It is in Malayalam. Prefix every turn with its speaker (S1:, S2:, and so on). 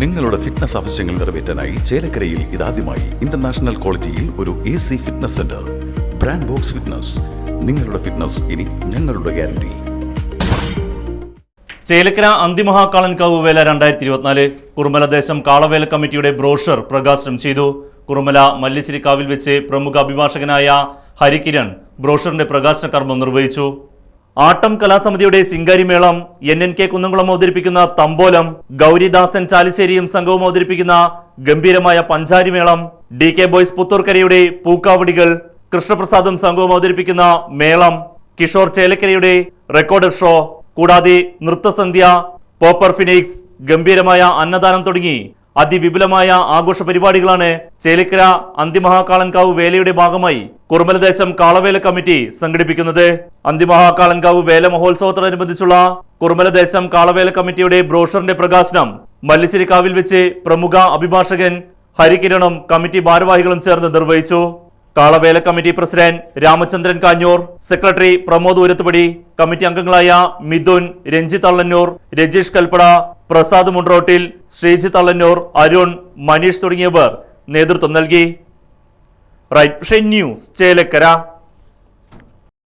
S1: നിങ്ങളുടെ ഫിറ്റ്നസ് ആവശ്യങ്ങൾ നിറവേറ്റാനായി ചേലക്കരയിൽ ഇതാദ്യമായി ഇന്റർനാഷണൽ ക്വാളിറ്റിയിൽ ഒരു A C fitness centre brand box fitness നിങ്ങളുടെ ഫിറ്റ്നസ് ഇനി ഞങ്ങളുടെ ഗ്യാരണ്ടി
S2: ചേലക്കര അന്തിമഹാകാളൻകാവ് വേല രണ്ടായിരത്തി ഇരുപത്തിനാല് കുറുമല ദേശം കാളവേല കമ്മിറ്റിയുടെ ബ്രോഷർ പ്രകാശനം ചെയ്തു. കുറുമല മല്ലിശ്ശേരിക്കാവിൽ വെച്ച് പ്രമുഖ അഭിഭാഷകനായ ഹരികിരൺ ബ്രോഷറിന്റെ പ്രകാശന കർമ്മം നിർവഹിച്ചു. ആട്ടം കലാസമിതിയുടെ സിംഗാരിമേളം എൻ എൻ കെ കുന്നംകുളം അവതരിപ്പിക്കുന്ന തമ്പോലം ഗൗരിദാസൻ ചാലിശ്ശേരിയും സംഘവും അവതരിപ്പിക്കുന്ന ഗംഭീരമായ പഞ്ചാരിമേളം ഡി കെ ബോയ്സ് പുത്തൂർക്കരയുടെ പൂക്കാവടികൾ കൃഷ്ണപ്രസാദും സംഘവും അവതരിപ്പിക്കുന്ന മേളം കിഷോർ ചേലക്കരയുടെ റെക്കോർഡ് ഷോ കൂടാതെ നൃത്തസന്ധ്യ പോപ്പർ ഫിനിക്സ് ഗംഭീരമായ അന്നദാനം തുടങ്ങി. അതിവിപുലമായ ആഘോഷ പരിപാടികളാണ് ചേലിക്കര അന്തിമഹാകാളൻകാവ് വേലയുടെ ഭാഗമായി കുറുമലദേശം കാളവേല കമ്മിറ്റി സംഘടിപ്പിക്കുന്നത്. അന്തിമഹാകാളൻകാവ് വേല മഹോത്സവത്തോടനുബന്ധിച്ചുള്ള കുറുമലദേശം കാളവേല കമ്മിറ്റിയുടെ ബ്രോഷറിന്റെ പ്രകാശനം മല്ലിശ്ശേരിക്കാവിൽ വെച്ച് പ്രമുഖ അഭിഭാഷകൻ ഹരികിരണും കമ്മിറ്റി ഭാരവാഹികളും ചേർന്ന് നിർവഹിച്ചു. Kalavela committee president Ramachandran Kanjoor secretary Pramod Urathupadi committee അംഗങ്ങളായ മിഥുൻ രഞ്ജിത്ത് അള്ളന്നൂർ രജീഷ് കൽപ്പട പ്രസാദ് മുണ്ട്രോട്ടിൽ ശ്രീജി തള്ളന്നൂർ അരുൺ മനീഷ് തുടങ്ങിയവർ നേതൃത്വം നൽകി. Right news Chelakkara.